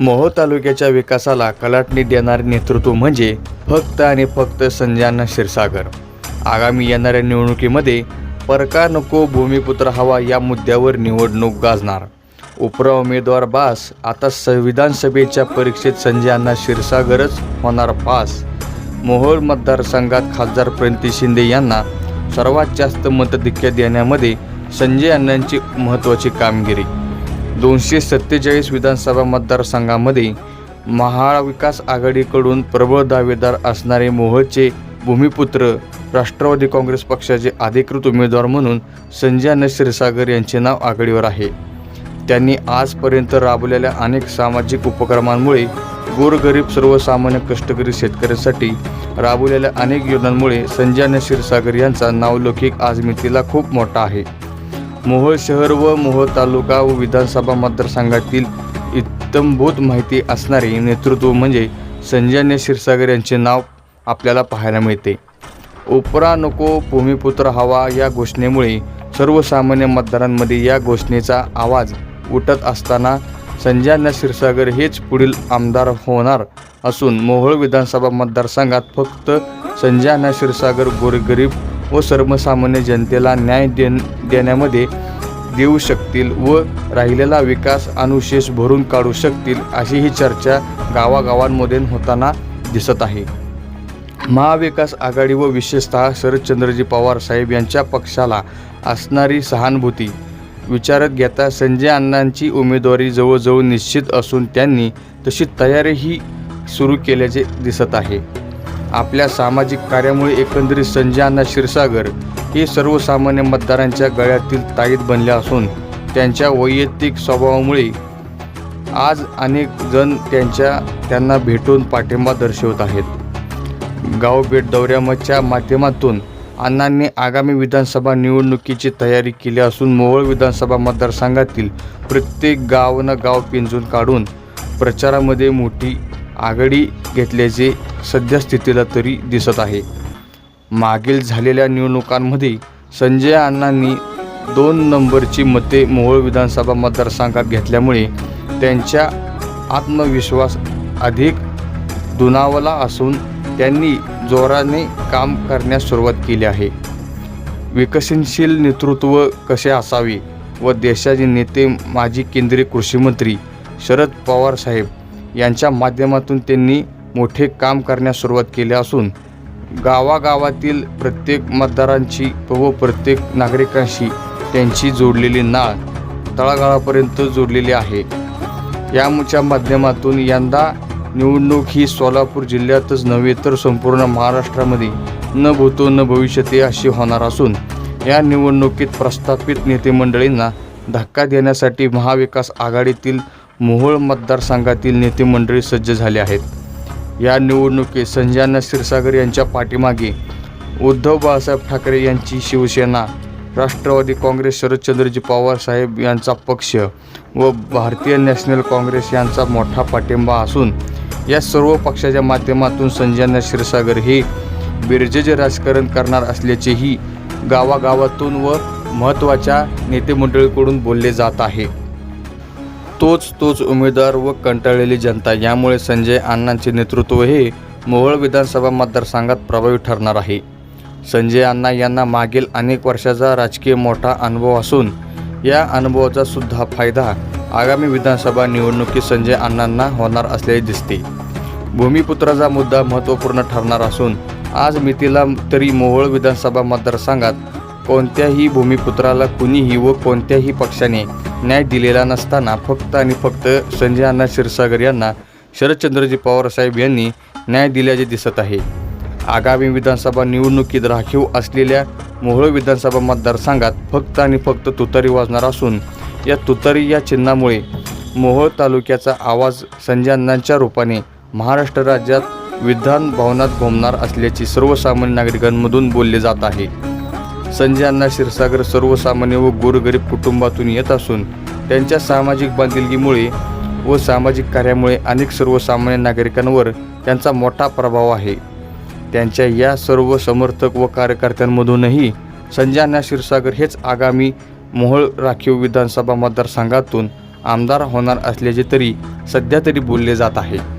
मोहो तालुक्याच्या विकासाला कलाटणी देणारे नेतृत्व म्हणजे फक्त आणि फक्त संजयांना क्षीरसागर. आगामी येणाऱ्या निवडणुकीमध्ये परका नको भूमिपुत्र हवा या मुद्द्यावर निवडणूक गाजणार. उपरा उमेदवार बास आता संविधान सभेच्या परीक्षेत अण्णा क्षीरसागरच होणार पास. मोहोळ मतदारसंघात खासदार प्रणिती शिंदे यांना सर्वात जास्त मतधिक्य देण्यामध्ये संजय अण्णांची महत्त्वाची कामगिरी. दोनशे सत्तेचाळीस विधानसभा मतदारसंघामध्ये महाविकास आघाडीकडून प्रबळ दावेदार असणारे मोहचे भूमिपुत्र राष्ट्रवादी काँग्रेस पक्षाचे अधिकृत उमेदवार म्हणून संजय क्षीरसागर यांचे नाव आघाडीवर आहे. त्यांनी आजपर्यंत राबवलेल्या अनेक सामाजिक उपक्रमांमुळे गोरगरीब सर्वसामान्य कष्टकरी शेतकऱ्यांसाठी राबवलेल्या अनेक योजनांमुळे संजय क्षीरसागर यांचा नावलौकिक आजमितीला खूप मोठा आहे. मोहोळ शहर व मोहोळ तालुका व विधानसभा मतदारसंघातील इत्तमभूत माहिती असणारे नेतृत्व म्हणजे संजय क्षीरसागर यांचे नाव आपल्याला पाहायला मिळते. उपरा नको भूमिपुत्र हवा या घोषणेमुळे सर्वसामान्य मतदारांमध्ये या घोषणेचा आवाज उठत असताना संजय क्षीरसागर हेच पुढील आमदार होणार असून मोहोळ विधानसभा मतदारसंघात फक्त संजय क्षीरसागर गोरगरीब व सर्वसामान्य जनतेला न्याय देन देण्यामध्ये देऊ शकतील व राहिलेला विकास अनुशेष भरून काढू शकतील अशी ही चर्चा गावागावांमध्ये होताना दिसत आहे. महाविकास आघाडी व विशेषतः शरदचंद्रजी पवार साहेब यांच्या पक्षाला असणारी सहानुभूती विचारात घेता संजय अण्णांची उमेदवारी जवळजवळ निश्चित असून त्यांनी तशी तयारीही सुरू केल्याचे दिसत आहे. आपल्या सामाजिक कार्यामुळे एकंदरीत संजय अण्णा क्षीरसागर हे सर्वसामान्य मतदारांच्या गळ्यातील ताईत बनले असून त्यांच्या वैयक्तिक स्वभावामुळे आज अनेक जण त्यांच्या त्यांना भेटून पाठिंबा दर्शवत आहेत. गाव भेट दौऱ्याच्या माध्यमातून अण्णांनी आगामी विधानसभा निवडणुकीची तयारी केली असून मोहोळ विधानसभा मतदारसंघातील प्रत्येक गाव न गाव पिंजून काढून प्रचारामध्ये मोठी आघाडी घेतल्याचे सध्या स्थितीला तरी दिसत आहे. मागील झालेल्या निवडणुकांमध्ये संजय अण्णांनी दोन नंबरची मते मोहोळ विधानसभा मतदारसंघात घेतल्यामुळे त्यांच्या आत्मविश्वास अधिक दुनावला असून त्यांनी जोराने काम करण्यास सुरुवात केली आहे. विकसनशील नेतृत्व कसे असावे व देशाचे नेते माजी केंद्रीय कृषीमंत्री शरद पवार साहेब यांच्या माध्यमातून त्यांनी मोठे काम करण्यास सुरुवात केली असून गावागावातील प्रत्येक मतदारांची व प्रत्येक नागरिकांशी त्यांची जोडलेली नाळ तळागाळापर्यंत जोडलेली आहे. याच्या माध्यमातून यंदा निवडणूक ही सोलापूर जिल्ह्यातच नव्हे तर संपूर्ण महाराष्ट्रामध्ये न भूतो न भविष्यते अशी होणार असून या निवडणुकीत प्रस्थापित नेते मंडळींना धक्का देण्यासाठी महाविकास आघाडीतील मोहोळ मतदारसंघातील नेते मंडळी सज्ज झाले आहेत. या निवडणुकीत संजयांना क्षीरसागर यांच्या पाठीमागे उद्धव बाळासाहेब ठाकरे यांची शिवसेना राष्ट्रवादी काँग्रेस शरदचंद्रजी पवार साहेब यांचा पक्ष व भारतीय नॅशनल काँग्रेस यांचा मोठा पाठिंबा असून या सर्व पक्षाच्या माध्यमातून संजयांना क्षीरसागर हे बिरजेचे राजकारण करणार असल्याचेही गावागावातून व महत्त्वाच्या नेतेमंडळीकडून बोलले जात आहे. तोच तोच उमेदवार व कंटाळलेली जनता. यामुळे संजय अण्णांचे नेतृत्व हे मोहोळ विधानसभा मतदारसंघात प्रभावी ठरणार आहे. संजय अण्णा यांना मागील अनेक वर्षाचा राजकीय मोठा अनुभव असून या अनुभवाचा सुद्धा फायदा आगामी विधानसभा निवडणुकीत संजय अण्णांना होणार असल्याचे दिसते. भूमिपुत्राचा मुद्दा महत्त्वपूर्ण ठरणार असून आज मितीला तरी मोहोळ विधानसभा मतदारसंघात कोणत्याही भूमिपुत्राला कुणीही व कोणत्याही पक्षाने न्याय दिलेला नसताना फक्त आणि फक्त संजय अण्णा क्षीरसागर यांना शरदचंद्रजी पवारसाहेब यांनी न्याय दिल्याचे दिसत आहे. आगामी विधानसभा निवडणुकीत राखीव असलेल्या मोहोळ विधानसभा मतदारसंघात फक्त आणि फक्त तुतारी वाजणार असून या तुतारी या चिन्हामुळे मोहोळ तालुक्याचा आवाज संजय अण्णांच्या रूपाने महाराष्ट्र राज्यात विधान भवनात घुमणार असल्याचे सर्वसामान्य नागरिकांमधून बोलले जात आहे. संजय अण्णा क्षीरसागर सर्वसामान्य व गोरगरीब कुटुंबातून येत असून त्यांच्या सामाजिक बांधिलकीमुळे व सामाजिक कार्यामुळे अनेक सर्वसामान्य नागरिकांवर त्यांचा मोठा प्रभाव आहे. त्यांच्या या सर्व समर्थक व कार्यकर्त्यांमधूनही संजय अण्णा क्षीरसागर हेच आगामी मोहोळ राखीव विधानसभा मतदारसंघातून आमदार होणार असल्याचे तरी सध्या तरी बोलले जात आहे.